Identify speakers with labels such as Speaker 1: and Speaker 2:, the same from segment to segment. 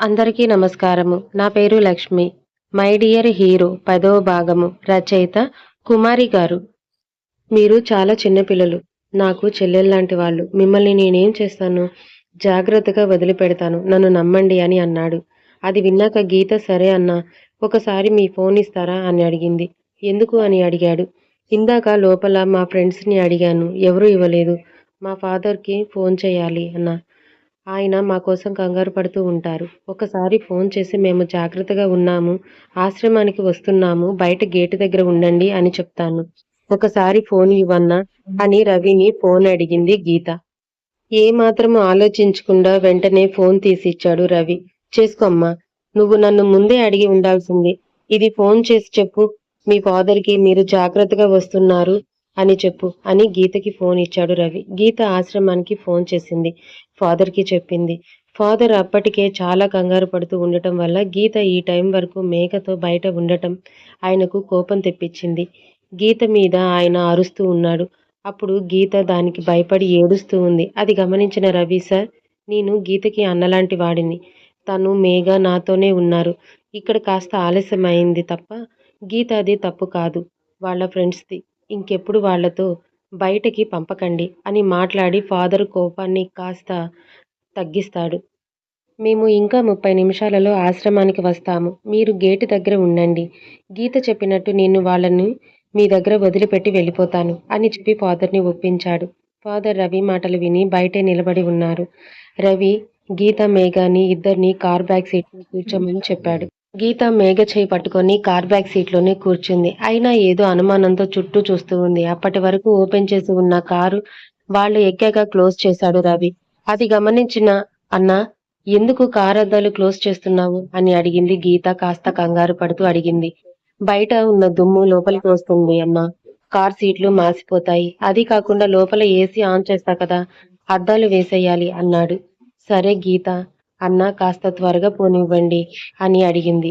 Speaker 1: అందరికీ నమస్కారము. నా పేరు లక్ష్మి. మై డియర్ హీరో పదవ భాగము రచయిత కుమారి గారు. మీరు చాలా చిన్నపిల్లలు నాకు చెల్లెల్లాంటి వాళ్ళు. మిమ్మల్ని నేనేం చేస్తాను? జాగ్రత్తగా వదిలిపెడతాను. నన్ను నమ్మండి అని అన్నాడు. అది విన్నాక గీత సరే అన్నా ఒకసారి మీ ఫోన్ ఇస్తారా అని అడిగింది. ఎందుకు అని అడిగాడు. ఇందాక లోపల మా ఫ్రెండ్స్ని అడిగాను. ఎవరూ ఇవ్వలేదు. మా ఫాదర్కి ఫోన్ చేయాలి అన్నా. ఆయన మా కోసం కంగారు పడుతూ ఉంటారు. ఒకసారి ఫోన్ చేసి మేము జాగ్రత్తగా ఉన్నాము ఆశ్రమానికి వస్తున్నాము బయట గేటు దగ్గర ఉండండి అని చెప్తాను. ఒకసారి ఫోన్ ఇవ్వన్నా అని రవిని ఫోన్ అడిగింది గీత. ఏ మాత్రము ఆలోచించకుండా వెంటనే ఫోన్ తీసిచ్చాడు రవి. చేసుకోమ్మా నువ్వు నన్ను ముందే అడిగి ఉండాల్సింది. ఇది ఫోన్ చేసి చెప్పు మీ ఫాదర్కి మీరు జాగ్రత్తగా వస్తున్నారు అని చెప్పు అని గీతకి ఫోన్ ఇచ్చాడు రవి. గీత ఆశ్రమానికి ఫోన్ చేసింది. ఫాదర్కి చెప్పింది. ఫాదర్ అప్పటికే చాలా కంగారు పడుతూ ఉండటం వల్ల గీత ఈ టైం వరకు మేకతో బయట ఉండటం ఆయనకు కోపం తెప్పించింది. గీత మీద ఆయన అరుస్తూ ఉన్నాడు. అప్పుడు గీత దానికి భయపడి ఏడుస్తూ ఉంది. అది గమనించిన రవి సార్ నేను గీతకి అన్నలాంటి వాడిని. తను మేఘ నాతోనే ఉన్నారు. ఇక్కడ కాస్త ఆలస్యం అయింది తప్ప గీత అది తప్పు కాదు. వాళ్ళ ఫ్రెండ్స్ది. ఇంకెప్పుడు వాళ్ళతో బయటకి పంపకండి అని మాట్లాడి ఫాదర్ కోపాన్ని కాస్త తగ్గిస్తాడు. మేము ఇంకా ముప్పై నిమిషాలలో ఆశ్రమానికి వస్తాము. మీరు గేటు దగ్గర ఉండండి. గీత చెప్పినట్టు నేను వాళ్ళని మీ దగ్గర వదిలిపెట్టి వెళ్ళిపోతాను అని చెప్పి ఫాదర్ని ఒప్పించాడు. ఫాదర్ రవి మాటలు విని బయటే నిలబడి ఉన్నారు. రవి గీత మేఘాని ఇద్దరిని కార్ బ్యాక్ సీట్లో కూర్చోమని చెప్పాడు. గీత మేఘ చేయి పట్టుకొని కార్ బ్యాక్ సీట్లోనే కూర్చుంది. అయినా ఏదో అనుమానంతో చుట్టూ చూస్తూ ఉంది. అప్పటి వరకు ఓపెన్ చేసి ఉన్న కారు వాళ్ళు ఎక్కాక క్లోజ్ చేశాడు రవి. అది గమనించిన అన్న ఎందుకు కార్ అద్దాలు క్లోజ్ చేస్తున్నావు? అని అడిగింది గీత కాస్త కంగారు పడుతూ అడిగింది. బయట ఉన్న దుమ్ము లోపలికి వస్తుంది అన్న కార్ సీట్లు మాసిపోతాయి. అది కాకుండా లోపల ఏసీ ఆన్ చేస్తా కదా. అద్దాలు వేసేయాలి అన్నాడు. సరే గీత. అన్న కాస్త త్వరగా పోనివ్వండి అని అడిగింది.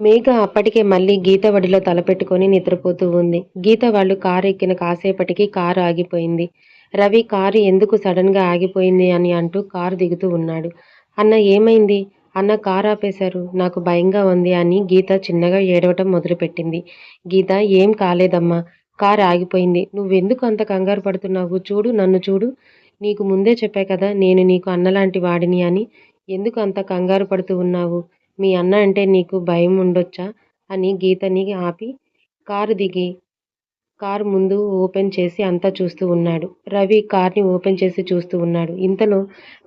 Speaker 1: మేఘ అప్పటికే మళ్ళీ గీత వడిలో తలపెట్టుకొని నిద్రపోతూ ఉంది. గీత వాళ్ళు కారు ఎక్కిన కాసేపటికి కారు ఆగిపోయింది. రవి కారు ఎందుకు సడన్గా ఆగిపోయింది అని అంటూ కారు దిగుతూ ఉన్నాడు. అన్న ఏమైంది? అన్న కారు ఆపేశారు. నాకు భయంగా ఉంది అని గీత చిన్నగా ఏడవటం మొదలుపెట్టింది. గీత ఏం కాలేదమ్మా. కారు ఆగిపోయింది. నువ్వెందుకు అంత కంగారు పడుతున్నావు? చూడు నన్ను చూడు. నీకు ముందే చెప్పా కదా నేను నీకు అన్నలాంటి వాడిని అని ఎందుకు అంత కంగారు పడుతూ ఉన్నావు? మీ అన్న అంటే నీకు భయం ఉండొచ్చా? అని గీతని ఆపి కారు దిగి కారు ముందు ఓపెన్ చేసి అంతా చూస్తూ ఉన్నాడు. రవి కార్ని ఓపెన్ చేసి చూస్తూ ఉన్నాడు. ఇంతలో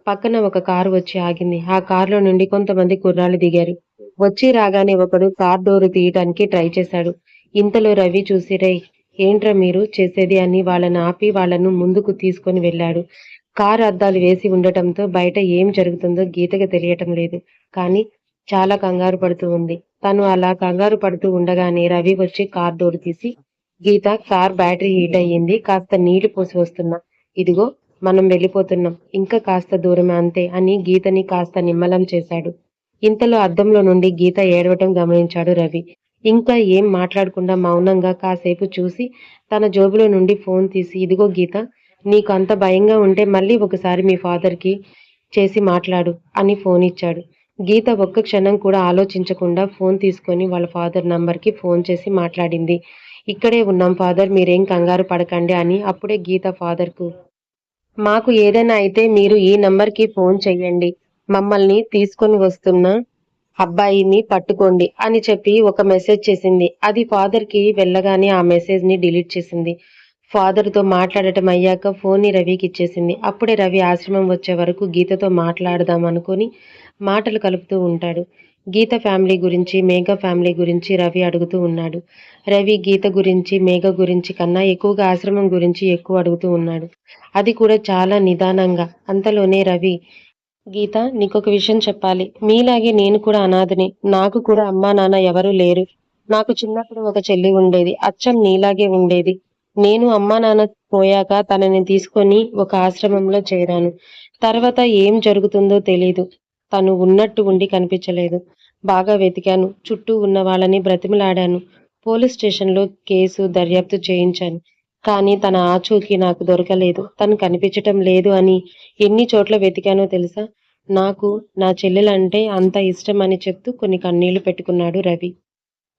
Speaker 1: పక్కన ఒక కారు వచ్చి ఆగింది. ఆ కారులో నుండి కొంతమంది కుర్రాళ్ళు దిగారు. వచ్చి రాగానే ఒకడు కార్ డోరు తీయటానికి ట్రై చేశాడు. ఇంతలో రవి చూసి రై ఏంట్రా మీరు చేసేది? అని వాళ్ళని ఆపి వాళ్ళను ముందుకు తీసుకొని వెళ్ళాడు. కారు అద్దాలు వేసి ఉండటంతో బయట ఏం జరుగుతుందో గీతకి తెలియటం లేదు. కానీ చాలా కంగారు పడుతూ ఉంది. తను అలా కంగారు పడుతూ ఉండగానే రవి వచ్చి కార్ డోర్ తీసి గీత కార్ బ్యాటరీ హీట్ అయ్యింది కాస్త నీళ్ళు పోసి వస్తున్నా. ఇదిగో మనం వెళ్ళిపోతున్నాం. ఇంకా కాస్త దూరమే అంతే అని గీతని కాస్త నిమ్మలం చేశాడు. ఇంతలో అద్దంలో నుండి గీత ఏడవటం గమనించాడు రవి. ఇంకా ఏం మాట్లాడకుండా మౌనంగా కాసేపు చూసి తన జోబులో నుండి ఫోన్ తీసి ఇదిగో గీత నీకు అంత భయంగా ఉంటే మళ్ళీ ఒకసారి మీ ఫాదర్కి చేసి మాట్లాడు అని ఫోన్ ఇచ్చాడు. గీత ఒక్క క్షణం కూడా ఆలోచించకుండా ఫోన్ తీసుకొని వాళ్ళ ఫాదర్ నంబర్కి ఫోన్ చేసి మాట్లాడింది. ఇక్కడే ఉన్నాం ఫాదర్ మీరేం కంగారు పడకండి అని అప్పుడే గీత ఫాదర్కు మాకు ఏదైనా అయితే మీరు ఈ నంబర్కి ఫోన్ చెయ్యండి. మమ్మల్ని తీసుకొని వస్తున్న అబ్బాయిని పట్టుకోండి అని చెప్పి ఒక మెసేజ్ చేసింది. అది ఫాదర్కి వెళ్ళగానే ఆ మెసేజ్ని డిలీట్ చేసింది. ఫాదర్తో మాట్లాడటం అయ్యాక ఫోన్ని రవికి ఇచ్చేసింది. అప్పుడే రవి ఆశ్రమం వచ్చే వరకు గీతతో మాట్లాడదాం అనుకుని మాటలు కలుపుతూ ఉంటాడు. గీత ఫ్యామిలీ గురించి మేఘ ఫ్యామిలీ గురించి రవి అడుగుతూ ఉన్నాడు. రవి గీత గురించి మేఘ గురించి కన్నా ఎక్కువగా ఆశ్రమం గురించి ఎక్కువ అడుగుతూ ఉన్నాడు. అది కూడా చాలా నిదానంగా. అంతలోనే రవి గీత నీకొక విషయం చెప్పాలి. మీలాగే నేను కూడా అనాథని. నాకు కూడా అమ్మా నాన్న ఎవరూ లేరు. నాకు చిన్నప్పుడు ఒక చెల్లి ఉండేది. అచ్చం నీలాగే ఉండేది. నేను అమ్మా నాన్న పోయాక తనని తీసుకొని ఒక ఆశ్రమంలో చేరాను. తర్వాత ఏం జరుగుతుందో తెలీదు. తను ఉన్నట్టు ఉండి కనిపించలేదు. బాగా వెతికాను. చుట్టూ ఉన్న వాళ్ళని బ్రతిమలాడాను. పోలీస్ స్టేషన్లో కేసు దర్యాప్తు చేయించాను. కానీ తన ఆచూకీ నాకు దొరకలేదు. తను కనిపించటం లేదు అని ఎన్ని చోట్ల వెతికానో తెలుసా? నాకు నా చెల్లెలంటే అంత ఇష్టం అని చెప్తూ కొన్ని కన్నీళ్ళు పెట్టుకున్నాడు రవి.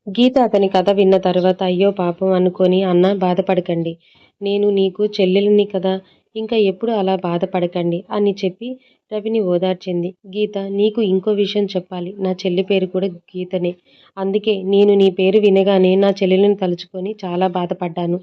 Speaker 1: గీత అతని కథ విన్న తర్వాత అయ్యో పాపం అనుకొని అన్న బాధపడకండి. నేను నీకు చెల్లెలిని కదా. ఇంకా ఎప్పుడు అలా బాధపడకండి అని చెప్పి రవిని ఓదార్చింది. గీత నీకు ఇంకో విషయం చెప్పాలి. నా చెల్లి పేరు కూడా గీతనే. అందుకే నేను నీ పేరు వినగానే నా చెల్లెలిని తలుచుకొని చాలా బాధపడ్డాను.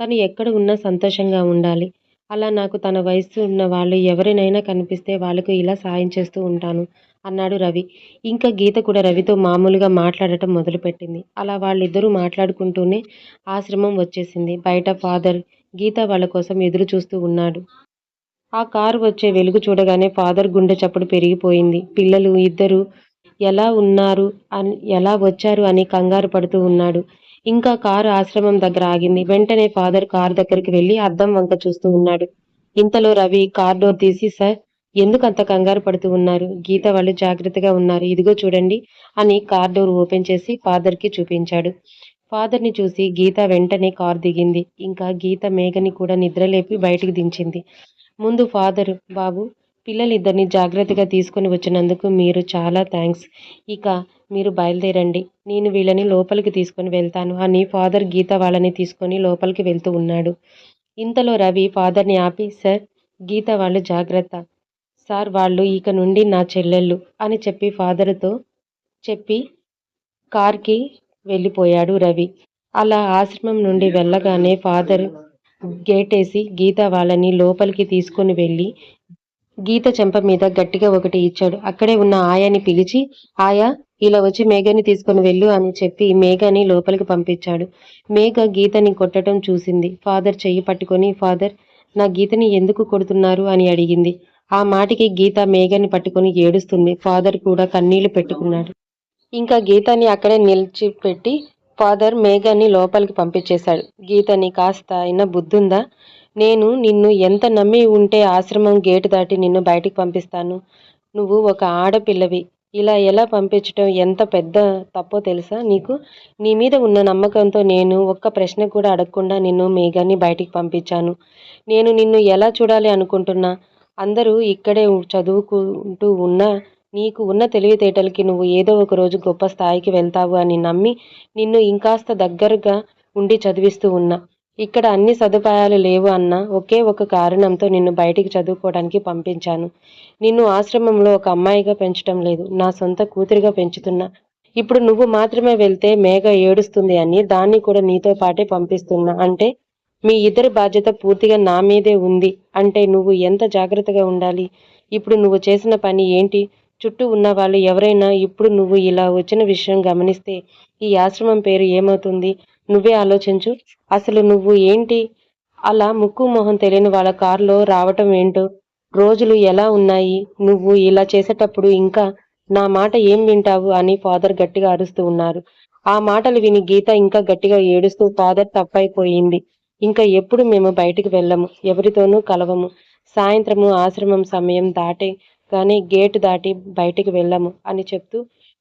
Speaker 1: తను ఎక్కడ ఉన్నా సంతోషంగా ఉండాలి. అలా నాకు తన వయసు ఉన్న వాళ్ళు ఎవరినైనా కనిపిస్తే వాళ్ళకు ఇలా సాయం చేస్తూ ఉంటాను అన్నాడు రవి. ఇంకా గీత కూడా రవితో మామూలుగా మాట్లాడటం మొదలుపెట్టింది. అలా వాళ్ళిద్దరూ మాట్లాడుకుంటూనే ఆశ్రమం వచ్చేసింది. బయట ఫాదర్ గీత వాళ్ళ కోసం ఎదురు చూస్తూ ఉన్నాడు. ఆ కారు వచ్చే వెలుగు చూడగానే ఫాదర్ గుండె చప్పుడు పెరిగిపోయింది. పిల్లలు ఇద్దరు ఎలా ఉన్నారు అని ఎలా వచ్చారు అని కంగారు పడుతూ ఉన్నాడు. ఇంకా కారు ఆశ్రమం దగ్గర ఆగింది. వెంటనే ఫాదర్ కారు దగ్గరికి వెళ్ళి అద్దం వంక చూస్తూ ఉన్నాడు. ఇంతలో రవి కార్ డోర్ తీసి సార్ ఎందుకు అంత కంగారు పడుతూ ఉన్నారు? గీత వాళ్ళు జాగ్రత్తగా ఉన్నారు. ఇదిగో చూడండి అని కార్ డోర్ ఓపెన్ చేసి ఫాదర్కి చూపించాడు. ఫాదర్ని చూసి గీత వెంటనే కార్ దిగింది. ఇంకా గీత మేఘని కూడా నిద్రలేపి బయటికి దించింది. ముందు ఫాదర్ బాబు పిల్లలిద్దరిని జాగ్రత్తగా తీసుకొని వచ్చినందుకు మీరు చాలా థ్యాంక్స్ ఇక మీరు బయలుదేరండి. నేను వీళ్ళని లోపలికి తీసుకొని వెళ్తాను. అని ఫాదర్ గీత వాళ్ళని తీసుకొని లోపలికి వెళ్తూ ఉన్నాడు. ఇంతలో రవి ఫాదర్ని ఆపి సార్ గీత వాళ్ళు జాగ్రత్త. సార్ వాళ్ళు ఇక నుండి నా చెల్లెళ్ళు అని చెప్పి ఫాదర్తో చెప్పి కార్కి వెళ్ళిపోయాడు రవి. అలా ఆశ్రమం నుండి వెళ్ళగానే ఫాదర్ గేటేసి గీత వాళ్ళని లోపలికి తీసుకొని వెళ్ళి గీత చెంప మీద గట్టిగా ఒకటి ఇచ్చాడు. అక్కడే ఉన్న ఆయాని పిలిచి ఆయా ఇలా వచ్చి మేఘని తీసుకొని వెళ్ళు అని చెప్పి మేఘని లోపలికి పంపించాడు. మేఘ గీతని కొట్టడం చూసింది. ఫాదర్ చెయ్యి పట్టుకొని ఫాదర్ నా గీతని ఎందుకు కొడుతున్నారు అని అడిగింది. ఆ మాటికి గీత మేఘని పట్టుకొని ఏడుస్తుంది. ఫాదర్ కూడా కన్నీళ్ళు పెట్టుకున్నాడు. ఇంకా గీతని అక్కడే నిలిచిపెట్టి ఫాదర్ మేఘాన్ని లోపలికి పంపించేశాడు. గీతని కాస్త అయినా బుద్ధుందా? నేను నిన్ను ఎంత నమ్మి ఉంటే ఆశ్రమం గేటు దాటి నిన్ను బయటికి పంపిస్తాను. నువ్వు ఒక ఆడపిల్లవి. ఇలా ఎలా పంపించడం ఎంత పెద్ద తప్పో తెలుసా నీకు? నీ మీద ఉన్న నమ్మకంతో నేను ఒక్క ప్రశ్న కూడా అడగకుండా నిన్ను మేఘాన్ని బయటికి పంపించాను. నేను నిన్ను ఎలా చూడాలి అనుకుంటున్నా? అందరూ ఇక్కడే చదువుకుంటూ ఉన్నా నీకు ఉన్న తెలివితేటలకి నువ్వు ఏదో ఒక రోజు గొప్ప స్థాయికి వెళ్తావు అని నమ్మి నిన్ను ఇంకాస్త దగ్గరగా ఉండి చదివిస్తూ ఉన్నా. ఇక్కడ అన్ని సదుపాయాలు లేవు అన్న ఒకే ఒక కారణంతో నిన్ను బయటికి చదువుకోవడానికి పంపించాను. నిన్ను ఆశ్రమంలో ఒక అమ్మాయిగా పెంచడం లేదు. నా సొంత కూతురిగా పెంచుతున్నా. ఇప్పుడు నువ్వు మాత్రమే వెళ్తే మేఘ ఏడుస్తుంది అని దాన్ని కూడా నీతో పాటే పంపిస్తున్నా. అంటే మీ ఇద్దరి బాధ్యత పూర్తిగా నా మీదే ఉంది. అంటే నువ్వు ఎంత జాగ్రత్తగా ఉండాలి? ఇప్పుడు నువ్వు చేసిన పని ఏంటి? చుట్టూ ఉన్న వాళ్ళు ఎవరైనా ఇప్పుడు నువ్వు ఇలా వచ్చిన విషయం గమనిస్తే ఈ ఆశ్రమం పేరు ఏమవుతుంది? నువ్వే ఆలోచించు. అసలు నువ్వు ఏంటి? అలా ముక్కు మొహం తెలియని వాళ్ళ కారులో రావటం ఏంటో? రోజులు ఎలా ఉన్నాయి? నువ్వు ఇలా చేసేటప్పుడు ఇంకా నా మాట ఏం వింటావు? అని ఫాదర్ గట్టిగా అరుస్తూ ఉన్నారు. ఆ మాటలు విని గీత ఇంకా గట్టిగా ఏడుస్తూ ఫాదర్ తప్పైపోయింది. ఇంకా ఎప్పుడు మేము బయటికి వెళ్ళము? ఎవరితోనూ కలవము. సాయంత్రము ఆశ్రమం సమయం దాటే కానీ గేటు దాటి బయటికి వెళ్ళము అని చెప్తూ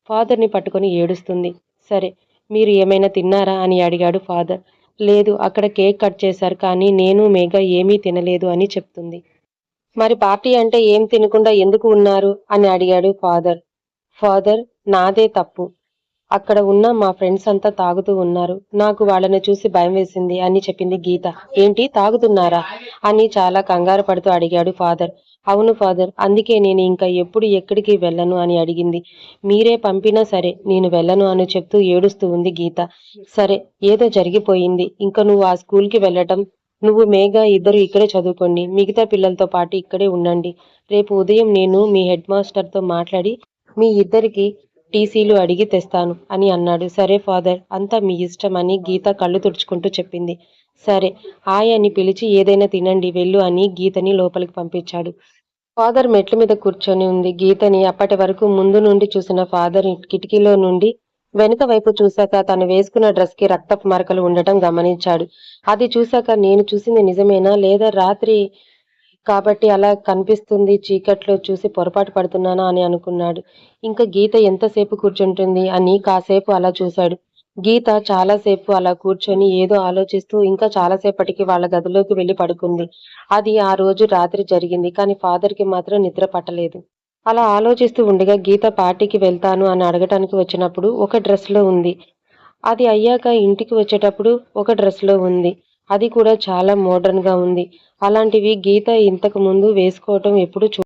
Speaker 1: ఫాదర్ని పట్టుకొని ఏడుస్తుంది. సరే మీరు ఏమైనా తిన్నారా అని అడిగాడు ఫాదర్. లేదు అక్కడ కేక్ కట్ చేశారు కానీ నేను మేఘ ఏమీ తినలేదు అని చెప్తుంది. మరి పార్టీ అంటే ఏం తినకుండా ఎందుకు ఉన్నారు? అని అడిగాడు ఫాదర్. ఫాదర్ నాదే తప్పు. అక్కడ ఉన్న మా ఫ్రెండ్స్ అంతా తాగుతూ ఉన్నారు. నాకు వాళ్ళని చూసి భయం వేసింది అని చెప్పింది గీత. ఏంటి తాగుతున్నారా? అని చాలా కంగారు పడుతూ అడిగాడు ఫాదర్. అవును ఫాదర్ అందుకే నేను ఇంకా ఎప్పుడు ఎక్కడికి వెళ్ళను అని అడిగింది. మీరే పంపినా సరే నేను వెళ్ళను అని చెప్తూ ఏడుస్తూ ఉంది గీత. సరే ఏదో జరిగిపోయింది. ఇంకా నువ్వు ఆ స్కూల్కి వెళ్ళటం నువ్వు మేఘ ఇద్దరు ఇక్కడే చదువుకోండి. మిగతా పిల్లలతో పాటు ఇక్కడే ఉండండి. రేపు ఉదయం నేను మీ హెడ్ మాస్టర్తో మాట్లాడి మీ ఇద్దరికి టీసీలు అడిగి తెస్తాను అని అన్నాడు. సరే ఫాదర్ అంతా మీ ఇష్టం అని గీత కళ్ళు తుడుచుకుంటూ చెప్పింది. సరే ఆయని పిలిచి ఏదైనా తినండి వెళ్ళు అని గీతని లోపలికి పంపించాడు. ఫాదర్ మెట్ల మీద కూర్చొని ఉంది. గీతని అప్పటి వరకు ముందు నుండి చూసిన ఫాదర్ కిటికీలో నుండి వెనుక వైపు చూశాక తను వేసుకున్న డ్రెస్కి రక్తపు మరకలు ఉండటం గమనించాడు. అది చూశాక నేను చూసింది నిజమేనా? లేదా రాత్రి కాబట్టి అలా కనిపిస్తుంది చీకట్లో చూసి పొరపాటు పడుతున్నానా అని అనుకున్నాడు. ఇంకా గీత ఎంతసేపు కూర్చుంటుంది? అని కాసేపు అలా చూశాడు. గీత చాలాసేపు అలా కూర్చొని ఏదో ఆలోచిస్తూ ఇంకా చాలాసేపటికి వాళ్ళ గదిలోకి వెళ్ళి పడుకుంది. అది ఆ రోజు రాత్రి జరిగింది కానీ ఫాదర్కి మాత్రం నిద్ర పట్టలేదు. అలా ఆలోచిస్తూ ఉండగా గీత పార్టీకి వెళ్తాను అని అడగటానికి వచ్చినప్పుడు ఒక డ్రెస్లో ఉంది. అది అయ్యాక ఇంటికి వచ్చేటప్పుడు ఒక డ్రెస్లో ఉంది. అది కూడా చాలా మోడర్న్గా ఉంది. అలాంటివి గీత ఇంతకు ముందు వేసుకోవటం ఎప్పుడు చూ